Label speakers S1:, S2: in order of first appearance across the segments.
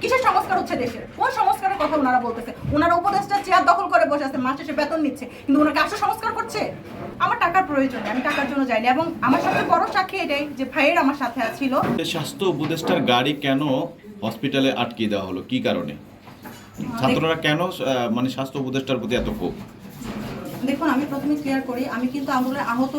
S1: কিসের সংস্কার হচ্ছে দেশের? কোন সংস্কারের কথা ওনারা বলতেছে? ওনারা উপদেশটা চেয়ার দখল করে বসে আছে মাস শেষে বেতন নিচ্ছে। কিন্তু ওনাকে আসলে সংস্কার করছে? আমার টাকার প্রয়োজন আমি টাকার জন্য যাইনি। এবং আমার সবচেয়ে বড় সাক্ষী এটাই যে ভাইয়ের আমার সাথে ছিল
S2: স্বাস্থ্য উপদেষ্টার গাড়ি কেন হসপিটালে আটকে দেওয়া হলো? কি কারণে? ছাত্ররা কেন মানে স্বাস্থ্য উপদেষ্টার প্রতি এত ক্ষোভ?
S1: দেখুন আমি প্রথমে ক্লিয়ার করি আমি কিন্তু আন্দোলনে আহত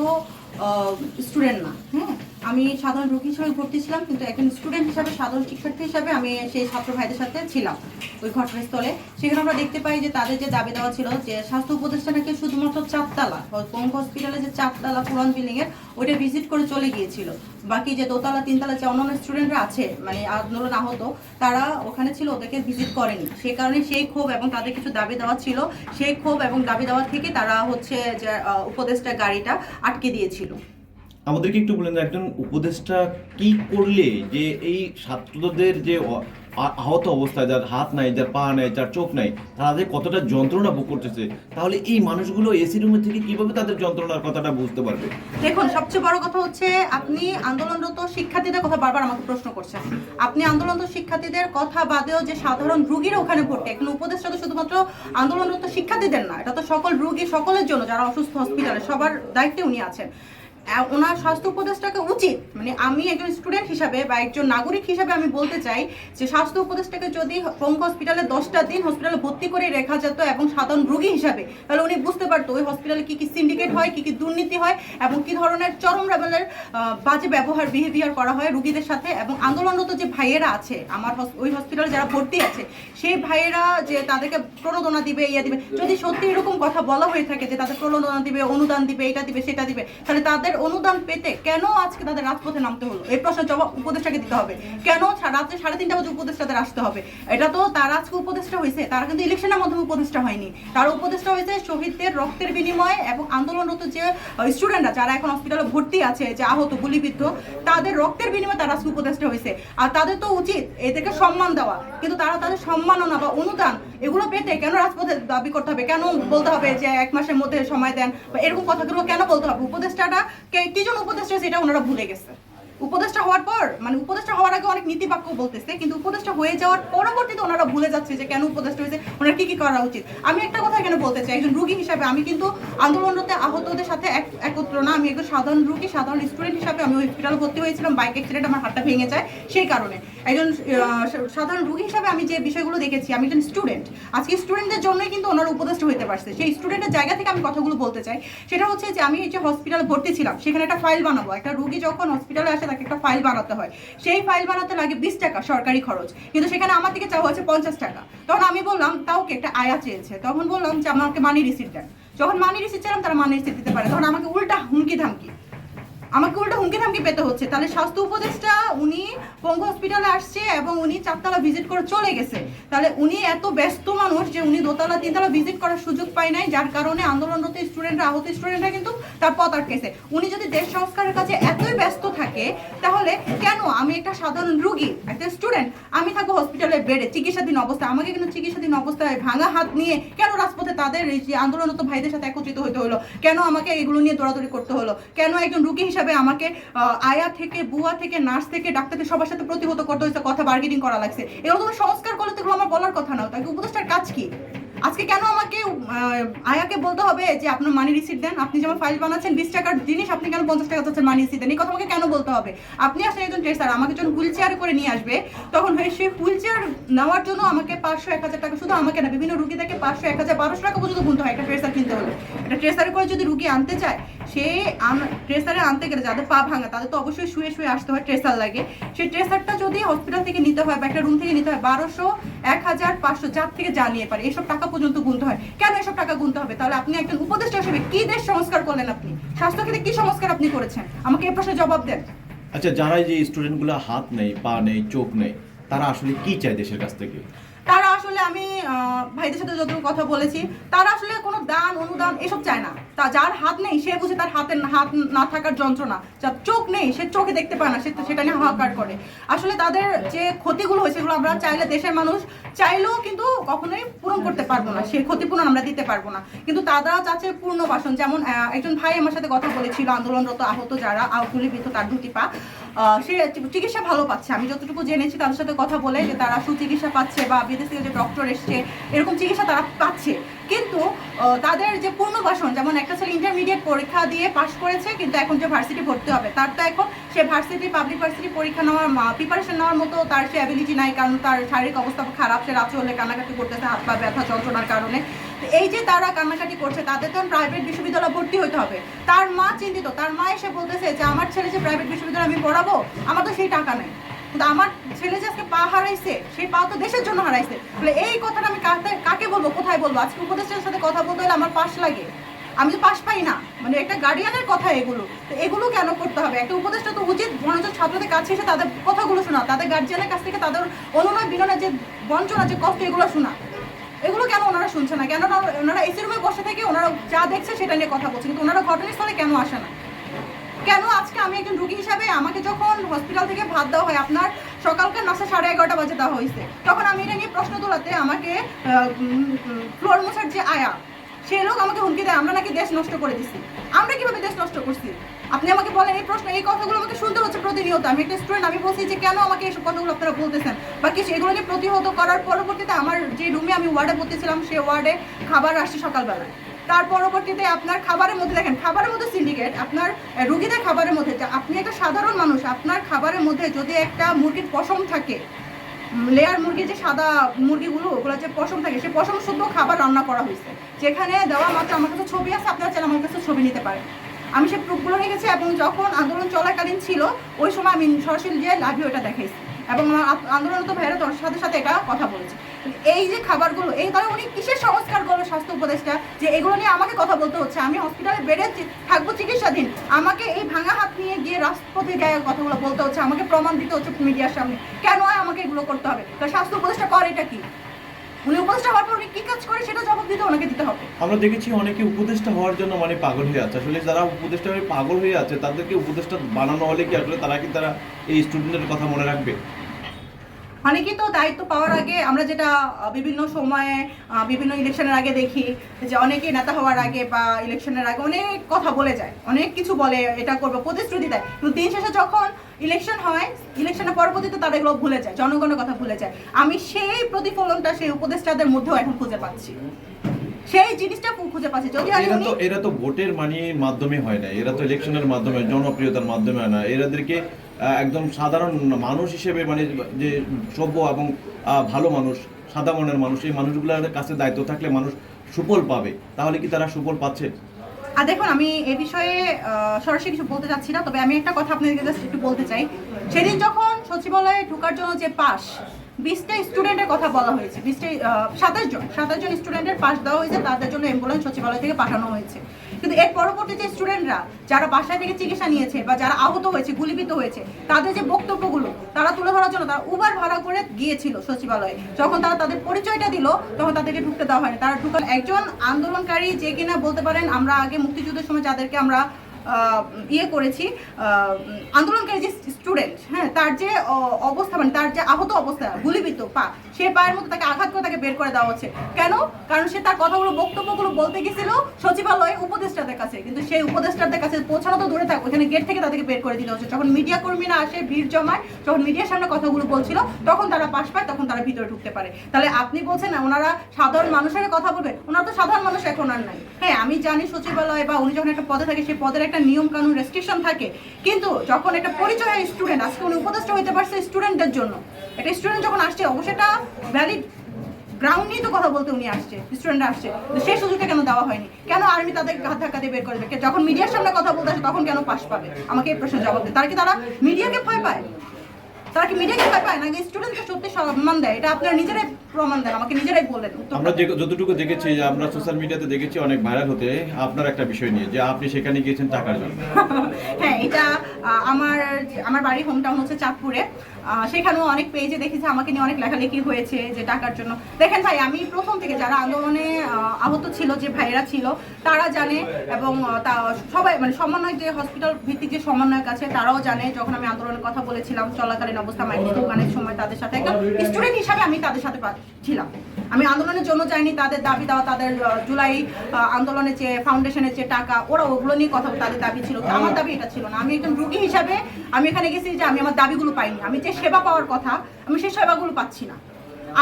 S1: স্টুডেন্ট না হ্যাঁ? আমি সাধারণ রোগী হিসেবে ভর্তি ছিলাম, কিন্তু একজন স্টুডেন্ট হিসাবে, সাধারণ শিক্ষার্থী হিসাবে আমি সেই ছাত্র ভাইদের সাথে ছিলাম ওই ঘটনাস্থলে। সেখানে আমরা দেখতে পাই যে তাদের যে দাবি দেওয়া ছিল যে স্বাস্থ্য উপদেষ্টা নাকি শুধুমাত্র চারতলা পঙ্ক হসপিটালে যে চারতলা পুরান বিল্ডিং এর ওইটা ভিজিট করে চলে গিয়েছিল। বাকি যে দোতলা, তিনতলা যে অন্যান্য স্টুডেন্টরা আছে মানে আন্দোলন আহত, তারা ওখানে ছিল, ওদেরকে ভিজিট করেনি। সেই কারণে সেই ক্ষোভ এবং তাদের কিছু দাবি দেওয়া ছিল, সেই ক্ষোভ এবং দাবি দেওয়া থেকে তারা হচ্ছে যে উপদেষ্টা গাড়িটা আটকে দিয়েছিল।
S2: আমাদেরকে একটু বলেন একজন উপদেষ্টা কি করলে যে এই ছাত্রদের যে আহত অবস্থায় যার হাত নাই, যার পা নাই, যার চোখ নাই যে কতটা যন্ত্রণা ভোগ করতেছে, তাহলে এই মানুষগুলো এসি রুমে থেকে কীভাবে তাদের যন্ত্রণার কথাটা বুঝতে পারবে?
S1: দেখুন, সবচেয়ে বড় কথা হচ্ছে আপনি আন্দোলনরত শিক্ষার্থীদের কথা বারবার আমাকে প্রশ্ন করছেন। আপনি আন্দোলনরত শিক্ষার্থীদের কথা বাদেও যে সাধারণ রুগীরা ওখানে ভর্তি এখন উপদেশটা তো শুধুমাত্র আন্দোলনরত শিক্ষার্থীদের না, এটা তো সকল রুগী সকলের জন্য, যারা অসুস্থ হসপিটালে সবার দায়িত্বে উনি আছেন। ওনার স্বাস্থ্য উপদেষ্টাকে উচিত মানে আমি একজন স্টুডেন্ট হিসাবে বা একজন নাগরিক হিসাবে আমি বলতে চাই যে স্বাস্থ্য উপদেষ্টাকে যদি পঙ্ক হসপিটালে দশটা দিন হসপিটালে ভর্তি করে রেখা যেত এবং সাধারণ রোগী হিসাবে, তাহলে উনি বুঝতে পারতো ওই হসপিটালে কি কি সিন্ডিকেট হয়, কি কি দুর্নীতি হয় এবং কি ধরনের চরম লেভেলের বাজে ব্যবহার বিহেভিয়ার করা হয় রুগীদের সাথে এবং আন্দোলনরত যে ভাইয়েরা আছে, আমার ওই হসপিটালে যারা ভর্তি আছে, সেই ভাইয়েরা যে তাদেরকে প্রণোদনা দিবে, ইয়া দিবে, যদি সত্যি এরকম কথা বলা হয়ে থাকে যে তাদের প্রণোদনা দিবে, অনুদান দিবে, এটা দিবে, সেটা দিবে, তাহলে তাদের অনুদান পেতে কেন আজকে তাদের রাজপথে নামতে হলো? এই প্রশ্নের জবাব উপদেষ্টাকে দিতে হবে। কেন রাত্রে সাড়ে তিনটা বাজে উপদেষ্টাদের আসতে হবে? এটা তো তার আজকে উপদেষ্টা হয়েছে, তারা কিন্তু ইলেকশনের মাধ্যমে উপদেষ্টা হয়নি। তার উপদেষ্টা হয়েছে শহীদদের রক্তের বিনিময়ে এবং আন্দোলনরত যে স্টুডেন্টরা যারা এখন হসপিটালে ভর্তি আছে, যে আহত, গুলিবিদ্ধ, তাদের রক্তের বিনিময়ে তারা আজকে উপদেষ্টা হয়েছে। আর তাদের তো উচিত এদেরকে সম্মান দেওয়া। কিন্তু তারা তাদের সম্মাননা বা অনুদান এগুলো পেতে কেন রাজপথে দাবি করতে হবে? কেন বলতে হবে যে এক মাসের মধ্যে সময় দেন? বা এরকম কথাগুলো কেন বলতে হবে? উপদেষ্টাটা কে- জন্য উপদেষ্টা সেটা ওনারা ভুলে গেছে। উপদেষ্টা হওয়ার পর মানে উপদেষ্টা হওয়ার আগে অনেক নীতি বাক্য বলতেছে, কিন্তু উপদেষ্টা হয়ে যাওয়ার পরবর্তীতে ওনারা ভুলে যাচ্ছে যে কেন উপদেষ্টা হয়েছে, ওনার কি কি করা উচিত? আমি একটা কথা এখানে বলতে চাই, একজন রুগী হিসাবে আমি কিন্তু আন্দোলনরতে আহতদের সাথে এক, একত্র না, আমি একজন সাধারণ রুগী, সাধারণ স্টুডেন্ট হিসাবে আমি হসপিটালে ভর্তি হয়েছিলাম বাইক অ্যাক্সিডেন্ট আমার হাতটা ভেঙে যায়, সেই কারণে। একজন সাধারণ রুগী হিসাবে আমি যে বিষয়গুলো দেখেছি, আমি একজন স্টুডেন্ট আজকে স্টুডেন্টদের জন্যই কিন্তু ওনার উপদেষ্টা হতে পারছে। সেই স্টুডেন্টের জায়গা থেকে আমি কথাগুলো বলতে চাই। সেটা হচ্ছে যে, আমি যে হসপিটালে ভর্তি ছিলাম, সেখানে একটা ফাইল বানাবো। একটা রুগী যখন হসপিটালে আসে, তাকে একটা ফাইল বানাতে হয়। সেই ফাইল বানাতে লাগে বিশ টাকা সরকারি খরচ। কিন্তু সেখানে আমার থেকে চাওয়া হয়েছে পঞ্চাশ টাকা। তখন আমি বললাম, তাও কি একটা আয়া চেয়েছে? তখন বললাম যে, আমাকে মানি রিসিট দেন। যখন মানি রিসিট চাইলাম, তারা মানি রিসিট দিতে পারে। তখন আমাকে উল্টা হুমকি ধামকি। আমাকে উল্টো হুমকি ধামকি পেতে হচ্ছে। তাহলে স্বাস্থ্য উপদেষ্টা উনি পঙ্গু হসপিটালে আসছে এবং উনি চারতলা ভিজিট করে চলে গেছে। তাহলে উনি এত ব্যস্ত মানুষ যে উনি দোতলা, তিনতলা ভিজিট করার সুযোগ পায় নাই, যার কারণে আন্দোলনরত স্টুডেন্টরা আহত স্টুডেন্টরা কিন্তু তার পথ আটকেছে। উনি যদি দেশ সংস্কারের কাছে এতই ব্যস্ত থাকে, তাহলে কেন আমি একটা সাধারণ রুগী, একটা স্টুডেন্ট আমি থাকব হসপিটালে বেডে? চিকিৎসাধীন অবস্থায়। আমাকে কিন্তু চিকিৎসাধীন অবস্থায় ভাঙা হাত নিয়ে কেন রাজপথে তাদের আন্দোলনরত ভাইদের সাথে একত্রিত হতে হলো? কেন আমাকে এগুলো নিয়ে দৌড়াদৌড়ি করতে হলো? কেন একজন রুগী হিসাবে আমাকে আহ, আয়া থেকে বুয়া থেকে নার্স থেকে ডাক্তার থেকে সবার সাথে প্রতিহত করতে হয়েছে কথা বার্গেনিং করা লাগছে। তুমি সংস্কার করলে তো আমার বলার কথা না। তাকে উপদেষ্টার কাজ কি? আজকে কেন আমাকে আয়াকে বলতে হবে যে আপনার মানি রিসিট দেন? আপনি যেমন ফাইল বানাচ্ছেন বিশ টাকার জিনিস আপনি কেন পঞ্চাশ টাকা চাচ্ছেন মানি রিসিট দেন? এই কথা আমাকে কেন বলতে হবে? আপনি আসলে একজন ট্রেসার আমাকে যখন হুইল চেয়ারে করে নিয়ে আসবে তখন হয়ে সেই হুইল চেয়ার নেওয়ার জন্য আমাকে পাঁচশো এক হাজার টাকা শুধু আমাকে না বিভিন্ন রুগীদেরকে পাঁচশো এক হাজার বারোশো টাকা পর্যন্ত গুনতে হয় একটা ট্রেসার কিনতে হলে। একটা ট্রেসারে করে যদি রুগী আনতে চায় সে ট্রেসারে আনতে গেলে যাদের পা ভাঙা, তাদের তো অবশ্যই শুয়ে শুয়ে আসতে হয় ট্রেসার লাগে। সেই ট্রেসারটা যদি হসপিটাল থেকে নিতে হয় বা একটা রুম থেকে নিতে হয়, বারোশো, এক হাজার পাঁচশো যার থেকে যা নিয়ে পারে, এসব টাকা পর্যন্ত গুনতে হয়। কেন এসব টাকা গুনতে হবে? তাহলে আপনি একজন উপদেষ্টা হিসেবে কি দেশ সংস্কার করলেন আপনি? স্বাস্থ্য ক্ষেত্রে কি সংস্কার আপনি করেছেন? আমাকে এই প্রশ্নের জবাব দেন।
S2: আচ্ছা যারা যে স্টুডেন্টগুলো হাত নেই, পা নেই, চোখ নেই, তারা আসলে কি চায় দেশের কাছ থেকে?
S1: আসলে আমি ভাইদের সাথে যতটুকু কথা বলেছি, তারা আসলে কোনো দান, অনুদান এসব চায় না। তা যার হাত নেই, সে বুঝে তার হাতের হাত না থাকার যন্ত্রণা। যার চোখ নেই, সে চোখে দেখতে পায় না, সে সেটা নিয়ে হাহাকার করে। আসলে তাদের যে ক্ষতিগুলো হয়েছে সেগুলো আমরা চাইলে দেশের মানুষ চাইলেও কিন্তু কখনোই পূরণ করতে পারব না। সে ক্ষতিপূরণ আমরা দিতে পারব না। কিন্তু তারা চাচ্ছে পূর্ণবাসন যেমন একজন ভাই আমার সাথে কথা বলেছিল, আন্দোলনরত আহত যারা গুলিবিদ্ধ তার দুটি পা। সে চিকিৎসা ভালো পাচ্ছে। আমি যতটুকু জেনেছি তাদের সাথে কথা বলে যে তারা সুচিকিৎসা পাচ্ছে বা বিদেশ থেকে যে ডক্টর এসছে, এরকম চিকিৎসা তারা পাচ্ছে। কিন্তু তাদের যে পূর্ণবাসন, যেমন একটা ছেলে ইন্টারমিডিয়েট পরীক্ষা দিয়ে পাশ করেছে, কিন্তু এখন যে ভার্সিটি ভর্তি হবে, তার তো এখন সে ভার্সিটি পাবলিক ভার্সিটি পরীক্ষা নেওয়ার প্রিপারেশন নেওয়ার মতো তার সে অ্যাবিলিটি নাই, কারণ তার শারীরিক অবস্থা খারাপ, সে রাত্রে হলে কান্নাকাটি করতেছে, হাত পা ব্যথা, যন্ত্রণার কারণে। এই যে তারা কান্নাকাটি করছে, তাদের তো প্রাইভেট বিশ্ববিদ্যালয়ে ভর্তি হতে হবে। তার মা চিন্তিত, তার মা এসে বলতেছে যে, আমার ছেলে যে প্রাইভেট বিশ্ববিদ্যালয়ে আমি পড়াবো, আমার তো সেই টাকা নেই। কিন্তু আমার ছেলে যে আজকে পা হারাইছে, সেই পা তো দেশের জন্য হারাইছে। তাহলে এই কথাটা আমি কাকে বলব, কোথায় বলব? আজকে উপদেষ্টার সাথে কথা বলতে হলে আমার পাশ লাগে। আমি তো পাশ পাই না। মানে একটা গার্ডিয়ানের কথা এগুলো। তো এগুলো কেন করতে হবে? একটা উপদেষ্টা তো উচিত বরঞ্চ ছাত্রদের কাছে এসে তাদের কথাগুলো শোনা, তাদের গার্জিয়ানের কাছ থেকে তাদের অনুনয় বিনয় যে বঞ্চনা, যে কষ্ট, এগুলো শোনা। এগুলো কেন ওনারা শুনছে না? কেন ওনারা এসি রুমে বসে থেকে ওনারা যা দেখছে সেটা নিয়ে কথা বলছে। কিন্তু ওনারা ঘটনাস্থলে কেন আসে না? কেন আজকে আমি একজন রুগী হিসাবে আমাকে যখন হসপিটাল থেকে ভাত দেওয়া হয়, আপনার সকালকার নাস্তা সাড়ে এগারোটা বাজে দেওয়া হয়েছে, তখন আমি এটা নিয়ে প্রশ্ন তোলাতে আমাকে ফ্লোর মোছার যে আয়া, সে লোক আমাকে হুমকি দেয়, আমরা নাকি দেশ নষ্ট করে দিছি। আমরা কীভাবে দেশ নষ্ট করছি? আপনি আমাকে বলেন, এই প্রশ্ন, এই কথাগুলো আমাকে শুনতে হচ্ছে প্রতিনিয়ত। আমি একটা স্টুডেন্ট আমি বলছি যে কেন আমাকে এইসব কথাগুলো আপনারা বলতেছেন? বা কিছু এগুলো নিয়ে প্রতিহত করার পরবর্তীতে আমার যে রুমে আমি ওয়ার্ডে ভর্তিছিলাম সে ওয়ার্ডে খাবার আসছে সকালবেলায়। তার পরবর্তীতে আপনার খাবারের মধ্যে দেখেন, খাবারের মধ্যে সিন্ডিকেট আপনার রুগীদের খাবারের মধ্যে আপনি একটা সাধারণ মানুষ, আপনার খাবারের মধ্যে যদি একটা মুরগির পশম থাকে লেয়ার মুরগির যে সাদা মুরগিগুলো, ওগুলো যে পশম থাকে সেই পশম শুদ্ধ খাবার রান্না করা হয়েছে। যেখানে দেওয়া মাত্র আমার কাছে ছবি আছে, আপনারা চাইলে আমার কাছে ছবি নিতে পারেন। আমি সে প্রুফগুলো রেখেছি এবং যখন আন্দোলন চলাকালীন ছিল, ওই সময় আমি সরাসরি যে লাইভে ওটা দেখাইছি। এবং আমার আন্দোলনরত ভাইয়েরা তোর সাথে সাথে এটা কথা বলেছে। এই যে খাবারগুলো এই তারা উনি কিসের সংস্কার করল স্বাস্থ্য উপদেষ্টা? যে এগুলো নিয়ে আমাকে কথা বলতে হচ্ছে। আমি হসপিটালে বেডে থাকব চিকিৎসাধীন। আমাকে এই ভাঙা হাত নিয়ে গিয়ে রাষ্ট্রপতি গায়ে কথাগুলো বলতে হচ্ছে। আমাকে প্রমাণ দিতে হচ্ছে মিডিয়ার সামনে। কেন আমাকে এগুলো করতে হবে? তো স্বাস্থ্য উপদেষ্টা করে এটা কি? উনি উপদেষ্টা হওয়ার পর উনি কি কাজ করে সেটা জবাব দিতে ওনাকে দিতে হবে।
S2: আমরা দেখেছি অনেকে উপদেষ্টা হওয়ার জন্য মানে পাগল হয়ে আছে। আসলে যারা উপদেষ্টা হয়ে পাগল হয়ে আছে, তাদেরকে উপদেষ্টা বানানো হলে কি আসলে তারা কি তারা এই স্টুডেন্টের কথা মনে রাখবে?
S1: অনেকেই তো দায়িত্ব পাওয়ার আগে আমরা যেটা বিভিন্ন সময়ে বিভিন্ন ইলেকশনের আগে দেখি যে অনেকে নেতা হওয়ার আগে বা ইলেকশনের আগে অনেক কথা বলে যায় অনেক কিছু বলে এটা করবে প্রতিশ্রুতি দেয়। কিন্তু দিন শেষে যখন ইলেকশন হয় ইলেকশনের পরবর্তীতে তারা এগুলো ভুলে যায় জনগণের কথা ভুলে যায়। আমি সেই প্রতিফলনটা সেই উপদেষ্টাদের মধ্যেও এখন খুঁজে পাচ্ছি। সেই জিনিসটা খুঁজে পাচ্ছি যদি
S2: এরা তো এরা তো ভোটের মানি মাধ্যমে হয় না এরা তো ইলেকশনের মাধ্যমে জনপ্রিয়তার মাধ্যমে হয় না। এরাদেরকে একদম সাধারণ মানুষ হিসেবে মানে যে সভ্য এবং ভালো মানুষ, সাদা মনের মানুষ, এই মানুষগুলোর কাছে দায়িত্ব থাকলে মানুষ সুফল পাবে। তাহলে কি তারা সুফল পাচ্ছে?
S1: আর দেখুন, আমি এ বিষয়ে সরাসরি কিছু বলতে চাচ্ছি না, তবে আমি একটা কথা আপনাদেরকে জাস্ট একটু বলতে চাই। সেদিন যখন সচিবালয়ে ঢোকার জন্য যে পাস বিশটা স্টুডেন্টের কথা বলা হয়েছে। বিশটা সাতাশ জন সাতাশ জন স্টুডেন্টের পাস দেওয়া হয়েছে, তাদের জন্য অ্যাম্বুলেন্স সচিবালয় থেকে পাঠানো হয়েছে। কিন্তু এর পরবর্তী যে স্টুডেন্টরা যারা বাসায় থেকে চিকিৎসা নিয়েছে বা যারা আহত হয়েছে, গুলিবিদ্ধ হয়েছে, তাদের যে বক্তব্যগুলো, তারা তুলে ধরার জন্য তারা উবার ভাড়া করে গিয়েছিল সচিবালয়ে। যখন তারা তাদের পরিচয়টা দিল, তখন তাদেরকে ঢুকতে দেওয়া হয়নি। তারা ঢুকাল একজন আন্দোলনকারী যে কিনা বলতে পারেন, আমরা আগে মুক্তিযুদ্ধের সময় যাদেরকে আমরা ইয়ে করেছি আন্দোলনকারী যে স্টুডেন্ট হ্যাঁ তার যে অবস্থা মানে তার যে আহত অবস্থা, গুলিবিদ্ধ, পা সে পায়ের মধ্যে তাকে আঘাত করে তাকে বের করে দেওয়া হচ্ছে। কেন? কারণ সে তার কথাগুলো, বক্তব্যগুলো বলতে গেছিল সচিবালয়ে উপদেষ্টাদের কাছে। কিন্তু সেই উপদেষ্টাদের কাছে পৌঁছানো তো দূরে থাক ওখানে গেট থেকে তাদেরকে বের করে দিতে হচ্ছে। যখন মিডিয়া কর্মীরা আসে ভিড় জমায়, যখন মিডিয়ার সামনে কথাগুলো বলছিল, তখন তারা পাশ পায়, তখন তারা ভিতরে ঢুকতে পারে। তাহলে আপনি বলছেন ওনারা সাধারণ মানুষের কথা বলবেন ওনারা তো সাধারণ মানুষ এখন আর নাই। হ্যাঁ আমি জানি সচিবালয় বা উনি যখন একটা পদে থাকে, সেই পদের একটা নিয়ম কানুন রেস্ট্রিকশন থাকে। কিন্তু যখন একটা পরিচয় স্টুডেন্ট আজকে উনি উপদেষ্টা হইতে পারছে স্টুডেন্টদের জন্য। একটা স্টুডেন্ট যখন আসছে অবশ্যই এটা ভ্যালিড গ্রাউন্ড নিয়ে তো কথা বলতে উনি আসছে স্টুডেন্টরা আসছে। সেই সুযোগটা কেন দেওয়া হয়নি? কেন আর্মি তাদের হাত ধাক্কা দিয়ে বের করে দেবে? যখন মিডিয়ার সামনে কথা বলতে আসে তখন কেন পাশ পাবে? আমাকে এই প্রশ্নের জবাব দেয় তারা কি তারা মিডিয়াকে ভয় পায়? তারা কি মিডিয়াকে ভয় পায়? নাকি স্টুডেন্টকে সত্যি সম্মান দেয়? এটা আপনারা নিজেরাই প্রমাণ দেন আমাকে নিজেরাই বলেন
S2: আমরা যতটুকু দেখেছি যে আমরা সোশ্যাল মিডিয়াতে দেখেছি অনেক ভাইরাল হতে আপনার একটা বিষয় নিয়ে যে আপনি সেখানে গিয়েছেন টাকার জন্য।
S1: হ্যাঁ এটা আমার আমার বাড়ি হোম টাউন হচ্ছে চাঁদপুরে। সেখানেও অনেক পেজে দেখেছি, আমাকে নিয়ে অনেক লেখালেখি হয়েছে যে টাকার জন্য। দেখেন ভাই, আমি প্রথম থেকে যারা আন্দোলনে আহত ছিল, যে ভাইয়েরা ছিল, তারা জানে এবং তা সবাই মানে সমন্বয় যে হসপিটাল ভিত্তিক যে সমন্বয়ক আছে, তারাও জানে। যখন আমি আন্দোলনের কথা বলেছিলাম, চলাকালীন অবস্থা মাইনি দোকানের সময় তাদের সাথে একটা স্টুডেন্ট হিসাবে আমি তাদের সাথে ছিলাম আমি আন্দোলনের জন্য যাইনি, তাদের দাবি দেওয়া, তাদের জুলাই আন্দোলনের যে ফাউন্ডেশনের যে টাকা, ওরা ওগুলো নিয়ে কথা তাদের দাবি ছিল। আমার দাবি এটা ছিল না। আমি একজন রুগী হিসাবে, আমি এখানে গেছি যে আমি আমার দাবিগুলো পাইনি। আমি যে সেবা পাওয়ার কথা, আমি সেই সেবাগুলো পাচ্ছি না।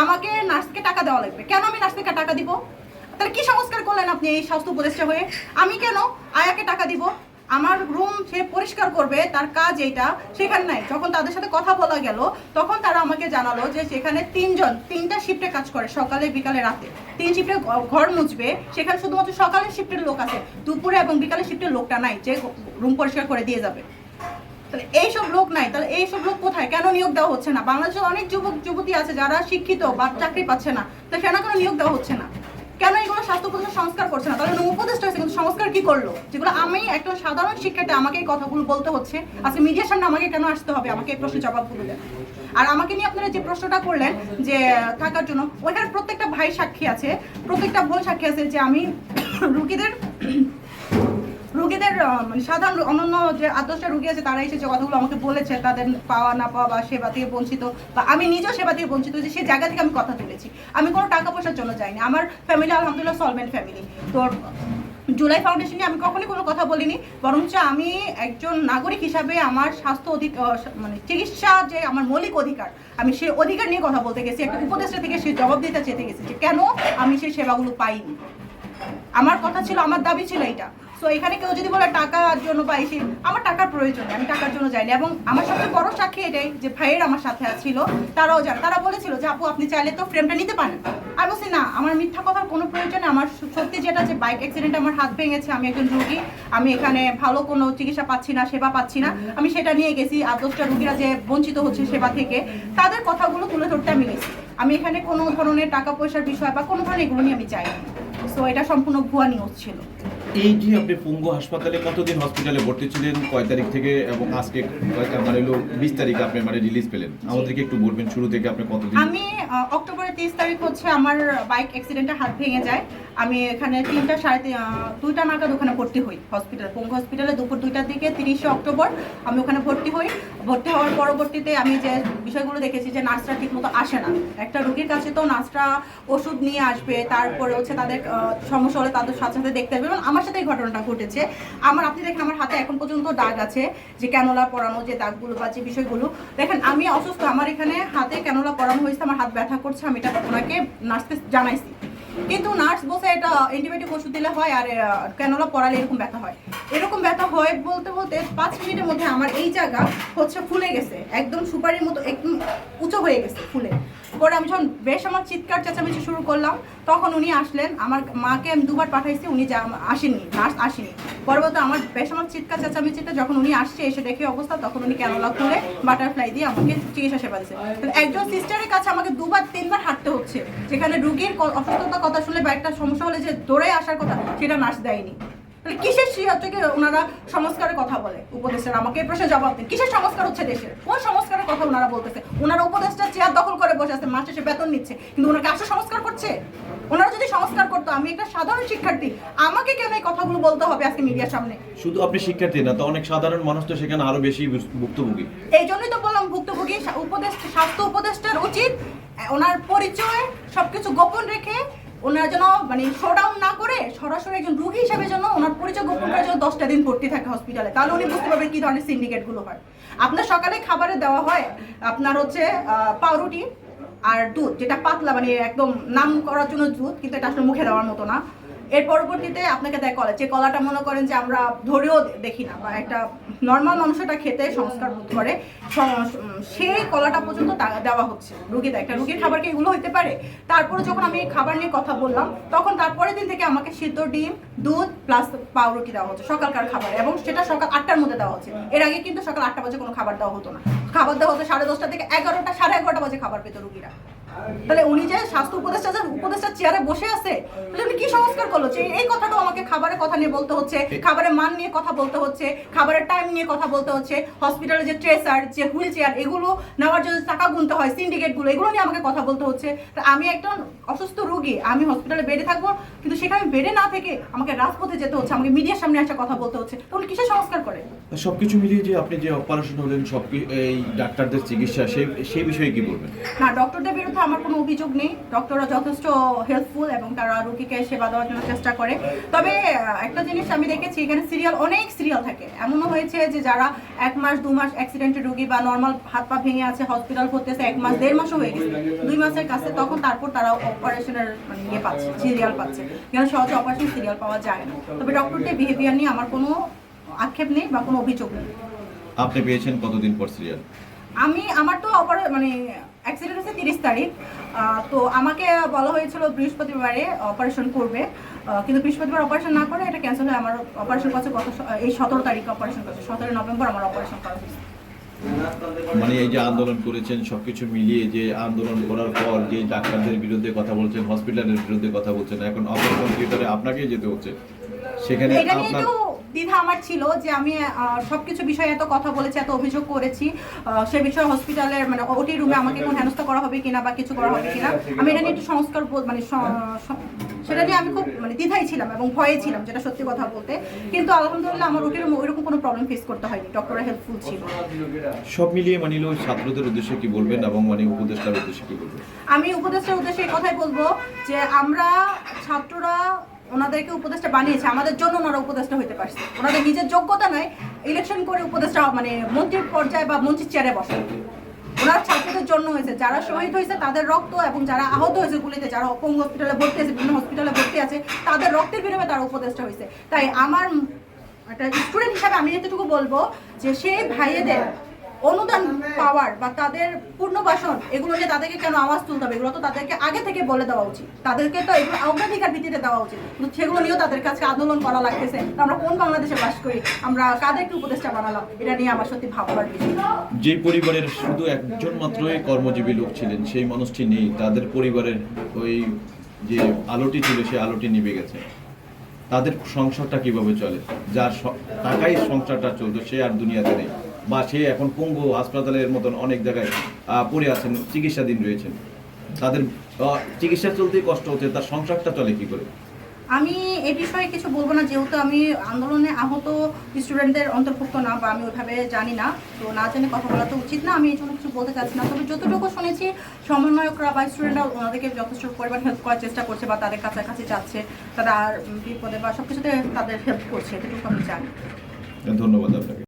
S1: আমাকে নার্সকে টাকা দেওয়া লাগবে। কেন আমি নার্সকে টাকা দিব? তাহলে কি সংস্কার করলেন আপনি এই স্বাস্থ্য উপদেষ্টা হয়ে? আমি কেন আয়াকে টাকা দিব? আমার রুম সে পরিষ্কার করবে, তার কাজ এইটা, সেখানে নাই। যখন তাদের সাথে কথা বলা গেল, তখন তারা আমাকে জানালো যে সেখানে তিনজন, তিনটা শিফটে কাজ করে, সকালে, বিকালে, রাতে। তিন শিফটে ঘর মুছবে, সেখানে শুধুমাত্র সকালের শিফটের লোক আছে। দুপুরে এবং বিকালে শিফটের লোকটা নাই, যে রুম পরিষ্কার করে দিয়ে যাবে। তাহলে এইসব লোক নাই, তাহলে এইসব লোক কোথায়? কেন নিয়োগ দেওয়া হচ্ছে না? বাংলাদেশে অনেক যুবক, যুবতী আছে যারা শিক্ষিত বা চাকরি পাচ্ছে না। তো কেন কেন নিয়োগ দেওয়া হচ্ছে না? কেন এগুলো স্বাস্থ্য উপদেষ্টা সংস্কার করছে না? তাহলে উপদেষ্টা হয়েছে, কিন্তু সংস্কার কি করল? যেগুলো আমি একটা সাধারণ শিক্ষার্থী, আমাকে এই কথাগুলো বলতে হচ্ছে। আজকে মিডিয়ার সামনে আমাকে কেন আসতে হবে? আমাকে এই প্রশ্নের জবাবগুলো দেন আর আমাকে নিয়ে আপনারা যে প্রশ্নটা করলেন, যে থাকার জন্য, ওইখানে প্রত্যেকটা ভাই সাক্ষী আছে, প্রত্যেকটা বোন সাক্ষী আছে যে আমি রুগীদের রুগীদের মানে সাধারণ অন্যান্য যে আদর্শ রুগী আছে, তারা এসে যে কথাগুলো আমাকে বলেছে, তাদের পাওয়া, না পাওয়া বা সেবা থেকে বঞ্চিত, বা আমি নিজেও সেবা থেকে বঞ্চিত যে সেই জায়গা থেকে আমি কথা তুলেছি। আমি কোনো টাকা পয়সার জন্য যাইনি। আমার ফ্যামিলি আলহামদুলিল্লাহ সলভেন্ট ফ্যামিলি তো জুলাই ফাউন্ডেশন নিয়ে আমি কখনোই কোনো কথা বলিনি। বরঞ্চ আমি একজন নাগরিক হিসাবে আমার স্বাস্থ্য অধিক মানে চিকিৎসা যে আমার মৌলিক অধিকার, আমি সেই অধিকার নিয়ে কথা বলতে গেছি, একটা উপদেষ্টা থেকে সেই জবাব দিতে চেতে গেছি যে কেন আমি সেই সেবাগুলো পাইনি। আমার কথা ছিল, আমার দাবি ছিল এটা তো এখানে কেউ যদি বলে টাকার জন্য পাইছি আমার টাকার প্রয়োজন, আমি টাকার জন্য যাইনি। এবং আমার সবচেয়ে বড় সাক্ষী এটাই যে ভাইয়ের আমার সাথে ছিল তারাও যান তারা বলেছিল যে, আপু, আপনি চাইলে তো ফ্রেমটা নিতে পারেন। আমি বলছি, না, আমার মিথ্যা কথার কোনো প্রয়োজন আমার সত্যি যেটা যে বাইক অ্যাক্সিডেন্ট আমার হাত ভেঙেছে, আমি একজন রুগী। আমি এখানে ভালো কোনো চিকিৎসা পাচ্ছি না, সেবা পাচ্ছি না। আমি সেটা নিয়ে গেছি, আর দশটা রুগীরা যে বঞ্চিত হচ্ছে সেবা থেকে, তাদের কথাগুলো তুলে ধরতে আমি গেছি। আমি এখানে কোনো ধরনের টাকা পয়সার বিষয় বা কোনো ধরনের এগুলো নিয়ে আমি চাইনি সো এটা সম্পূর্ণ ভুয়া নিউজ ছিল।
S2: এই যে আপনি পঙ্গু হাসপাতালে কতদিন হসপিটালে ভর্তি ছিলেন, কয় তারিখ থেকে, এবং আজকে মানে বিশ তারিখে আপনি মানে রিলিজ পেলেন? আমাদেরকে একটু বলবেন শুরু থেকে আপনি কতদিন?
S1: আমি অক্টোবরের তেইশ তারিখ হচ্ছে আমার বাইক অ্যাক্সিডেন্টে হাত ভেঙে যায়। আমি এখানে তিনটা সাড়ে দুইটা নাগাদ ওখানে ভর্তি হই হসপিটাল পঙ্গু হসপিটালে দুপুর দুইটার দিকে, তিরিশে অক্টোবর আমি ওখানে ভর্তি হই। ভর্তি হওয়ার পরবর্তীতে আমি যে বিষয়গুলো দেখেছি যে নার্সরা ঠিকমতো আসে না। একটা রোগীর কাছে তো নার্সরা ওষুধ নিয়ে আসবে, তারপরে হচ্ছে তাদের সমস্যা হলে তাদের সাথে সাথে দেখতে আসবে। এবং আমার সাথে এই ঘটনাটা ঘটেছে। আমার আপনি দেখেন আমার হাতে এখন পর্যন্ত দাগ আছে যে ক্যানোলা পরানো যে দাগগুলো বা যে বিষয়গুলো। দেখেন, আমি অসুস্থ, আমার এখানে হাতে ক্যানোলা পরানো হয়েছে, আমার হাত ব্যথা করছে, আমি এটা ওনাকে নার্সকে জানাইছি। কিন্তু নার্স বসে এটা অ্যান্টিবায়োটিক ওষুধ দিলে হয় আর ক্যানোলা পড়ালে এরকম ব্যথা হয়। এরকম ব্যথা হয় বলতে বলতে পাঁচ মিনিটের মধ্যে আমার এই জায়গা হচ্ছে ফুলে গেছে, একদম সুপারির মতো একদম উঁচু হয়ে গেছে ফুলে। পরে আমি যখন বেশ আমার চিৎকার চেঁচামেচি শুরু করলাম, তখন উনি আসলেন, আমার মাকে আমি দুবার পাঠাইছি, উনি যা আসেননি, নার্স আসেনি। পরবর্তী আমার বেশ আমার চিৎকার চেঁচামেচিতে যখন উনি আসছে, এসে দেখে অবস্থা, তখন উনি ক্যানোলা খুলে বাটারফ্লাই দিয়ে আমাকে চিকিৎসা সেবা দিচ্ছে একজন সিস্টারের কাছে আমাকে দুবার, তিনবার হাঁটতে হচ্ছে। যেখানে রুগীর অসুস্থতার কথা শুনলে বা একটা সমস্যা হলে যে দৌড়ে আসার কথা, সেটা নার্স দেয়নি। তাহলে কিসের সিহার থেকে ওনারা সংস্কারের কথা বলে? উপদেষ্টার আমাকে এই প্রশ্নের জবাব দিন। কিসের সংস্কার হচ্ছে দেশের? কোন সংস্কারের কথা ওনারা বলতেছে? ওনারা উপদেষ্টা চেয়ার দখল করে বসে আছে মাস শেষে বেতন নিচ্ছে। কিন্তু ওনাকে আসলে সংস্কার করছে? ওনারা যদি সংস্কার করতো আমি একটা সাধারণ শিক্ষার্থী আমাকে কেন এই কথাগুলো বলতে হবে আজকে মিডিয়ার সামনে?
S2: শুধু আপনি শিক্ষার্থী না তো অনেক সাধারণ মানুষ তো সেখানে আরও বেশি ভুক্তভোগী।
S1: এই জন্যই তো বললাম ভুক্তভোগী উপদেশ স্বাস্থ্য উপদেষ্টার উচিত ওনার পরিচয় সবকিছু গোপন রেখে ওনার যেন মানে শোডাউন না করে সরাসরি একজন রোগী হিসেবে যেন ওনার পরিচয় গোপন করে যেন দশটা দিন ভর্তি থাকে হসপিটালে তাহলে উনি বুঝতে পারবেন কি ধরনের সিন্ডিকেটগুলো হয়। আপনার সকালে খাবারে দেওয়া হয়, আপনার হচ্ছে পাউরুটি আর দুধ, যেটা পাতলা মানে একদম নাম করার জন্য দুধ, কিন্তু এটা আসলে মুখে দেওয়ার মতো না। এর পরবর্তীতে আপনাকে দেয় কলা, যে কলাটা মনে করেন যে আমরা ধরেও দেখি না বা একটা নর্মাল মানুষটা খেতে সংস্কার বোধ করে সেই কলাটা পর্যন্ত দেওয়া হচ্ছে রুগীদের একটা রুগীর খাবার কি এগুলো হতে পারে? তারপরে যখন আমি খাবার নিয়ে কথা বললাম, তখন তারপরের দিন থেকে আমাকে সিদ্ধ ডিম, দুধ প্লাস পাউরুটি দেওয়া হচ্ছে, সকালকার খাবার। এবং সেটা সকাল আটটার মধ্যে দেওয়া হচ্ছে। এর আগে কিন্তু সকাল আটটা বাজে কোনো খাবার দেওয়া হতো না। খাবার দেওয়া হতো সাড়ে দশটা থেকে এগারোটা, সাড়ে এগারোটা বাজে খাবার পেত রুগীরা। তাহলে উনি যে স্বাস্থ্য উপদেষ্টা যে উপদেষ্টা চেয়ারে বসে আছে তাহলে উনি কি সংস্কার করল? যে এই কথাটাও আমাকে খাবারের কথা নিয়ে বলতে হচ্ছে খাবারের মান নিয়ে কথা বলতে হচ্ছে খাবারের টাইম নিয়ে কথা বলতে হচ্ছে হসপিটালে যে ট্রেসার যে হুইল চেয়ার এগুলো নেওয়ার জন্য টাকা গুনতে হয় সিন্ডিকেটগুলো এগুলো নিয়ে আমাকে কথা বলতে হচ্ছে। তা আমি একটা অসুস্থ রোগী আমি হসপিটালে বেডে থাকব কিন্তু সেখানে বেডে না থেকে আমাকে রাজপথে যেতে হচ্ছে আমাকে মিডিয়ার সামনে একটা কথা বলতে হচ্ছে। তাহলে কিসের সংস্কার করে?
S2: সবকিছু মিলিয়ে যে আপনি যে অপারেশন হলেন সব এই ডাক্তারদের চিকিৎসা সেই সেই বিষয়ে কি বলবেন?
S1: না ডক্টরদের বিরুদ্ধে আমার কোনো অভিযোগ নেই। ডক্টররা যথেষ্ট হেল্পফুল এবং তারা রোগীকে সেবা দেওয়ার জন্য চেষ্টা করে। তবে একটা জিনিস আমি দেখেছি এখানে সিরিয়াল অনেক সিরিয়াল থাকে। এমনও হয়েছে যে যারা এক মাস দু মাস অ্যাক্সিডেন্টের রোগী বা নর্মাল হাত পা ভেঙে আছে হসপিটাল করতেছে এক মাস দেড় মাসও হয়ে গেছে। দুই মাসের কাছে তখন তারপর তারা অপারেশনের মানে ইয়ে পাচ্ছে সিরিয়াল পাচ্ছে। এখানে সহজে অপারেশন সিরিয়াল পাওয়া যায় না। তবে ডক্টরদের বিহেভিয়ার নিয়ে আমার কোনো আক্ষেপ নেই বা কোনো অভিযোগ নেই।
S2: আপনি পেয়েছেন কতদিন পর সিরিয়াল
S1: আমি আমার তো অপার মানে তিরিশ তারিখ। তো আমাকে বলা হয়েছিল বৃহস্পতিবারে অপারেশন করবে। কিন্তু বৃহস্পতিবার অপারেশন না করে এটা ক্যান্সেল হয়ে আমার অপারেশন করছে গত এই সতেরো তারিখে অপারেশন করছে। সতেরো নভেম্বর আমার অপারেশন করা হয়েছে।
S2: মানে এই যে আন্দোলন করেছেন সবকিছু মিলিয়ে যে আন্দোলন করার পর যে ডাক্তারদের বিরুদ্ধে কথা বলছেন হসপিটালের বিরুদ্ধে কথা বলছেন এখন অপারেশন থিয়েটারে আপনাকেই যেতে হচ্ছে। সেখানে আপনার
S1: দ্বিধা আমার ছিল যে আমি সব কিছু বিষয়ে এত কথা বলেছি এত অভিযোগ করেছি সে বিষয়ে হসপিটালের মানে ওটি রুমে আমাকে কোনো হেনস্থা করা হবে কিনা বা কিছু করা হবে কিনা আমি এটা নিয়ে একটু সংস্কার মানে সেটা নিয়ে আমি খুব মানে দ্বিধাই ছিলাম এবং ভয়ে ছিলাম যেটা সত্যি কথা বলতে। কিন্তু আলহামদুলিল্লাহ আমার ওটি রুমে ওইরকম কোনো প্রবলেম ফেস করতে হয়নি ডক্টররা হেল্পফুল ছিল।
S2: সব মিলিয়ে মানিল ছাত্রদের উদ্দেশ্যে কি বলবেন এবং মানে উপদেষ্টার উদ্দেশ্যে কি বলবেন?
S1: আমি উপদেষ্টার উদ্দেশ্যে এই কথাই বলব যে আমরা ছাত্ররা ওনাদেরকে উপদেষ্টা বানিয়েছে, আমাদের জন্য ওনারা উপদেষ্টা হইতে পারছে। ওনাদের নিজের যোগ্যতা নয় ইলেকশন করে উপদেষ্টা মানে মন্ত্রীর পর্যায়ে বা মন্ত্রীর চেয়ারে বসে। ওনার ছাত্রদের জন্য হয়েছে, যারা শহীদ হয়েছে তাদের রক্ত এবং যারা আহত হয়েছে গুলিতে, যারা অপঙ্গ হসপিটালে ভর্তি আছে, বিভিন্ন হসপিটালে ভর্তি আছে, তাদের রক্তের বিনিময়ে তারা উপদেষ্টা হয়েছে। তাই আমার, একটা স্টুডেন্ট হিসাবে আমি এতটুকু বলব যে সেই ভাইয়েদের অনুদান পাওয়ার বা তাদের পূর্ণবাসন, এগুলো নিয়ে তাদেরকে কেন আওয়াজ তুলতে হবে, এগুলো তো তাদেরকে আগে থেকে বলে দেওয়া উচিত। তাদেরকে তো এগুলো অগ্রাধিকার ভিত্তিতে দেওয়া উচিত। কিন্তু সেগুলো নিয়েও তাদের কাছে আন্দোলন করা লাগতেছে। আমরা কোন বাংলাদেশে বাস করি? আমরা কাদেরকে উপদেষ্টা বানালাম? এটা নিয়ে আমার সত্যি ভাববার
S2: যে পরিবারের শুধু একজন মাত্রই কর্মজীবী লোক ছিলেন, সেই মানুষটি নেই। তাদের পরিবারের ওই যে আলোটি ছিল, সেই আলোটি নিভে গেছে। তাদের সংসারটা কীভাবে চলে? যার টাকাই সংসারটা চলতো সে আর দুনিয়াতে নেই। বা সে এখন পঙ্গু হাসপাতালের মতন অনেক জায়গায় পড়ে আছেন চিকিৎসাধীন রয়েছেন। তাদের চিকিৎসা চলতেই কষ্ট হচ্ছে তার সংসারটা চলে কি করে?
S1: আমি এ বিষয়ে কিছু বলব না যেহেতু আমি আন্দোলনে আহত স্টুডেন্টদের অন্তর্ভুক্ত না বা আমি ওইভাবে জানি না তো না জেনে কথা বলা তো উচিত না আমি এই জন্য কিছু বলতে চাচ্ছি না। তবে যতটুকু শুনেছি সমন্বয়করা বা স্টুডেন্টরা ওনাদেরকে যথেষ্ট পরিমাণ হেল্প করার চেষ্টা করছে বা তাদের কাছাকাছি যাচ্ছে তারা আর বিপদে বা সব কিছুতে তাদের হেল্প করছে এটুকু আমি জানি।
S2: ধন্যবাদ আপনাকে।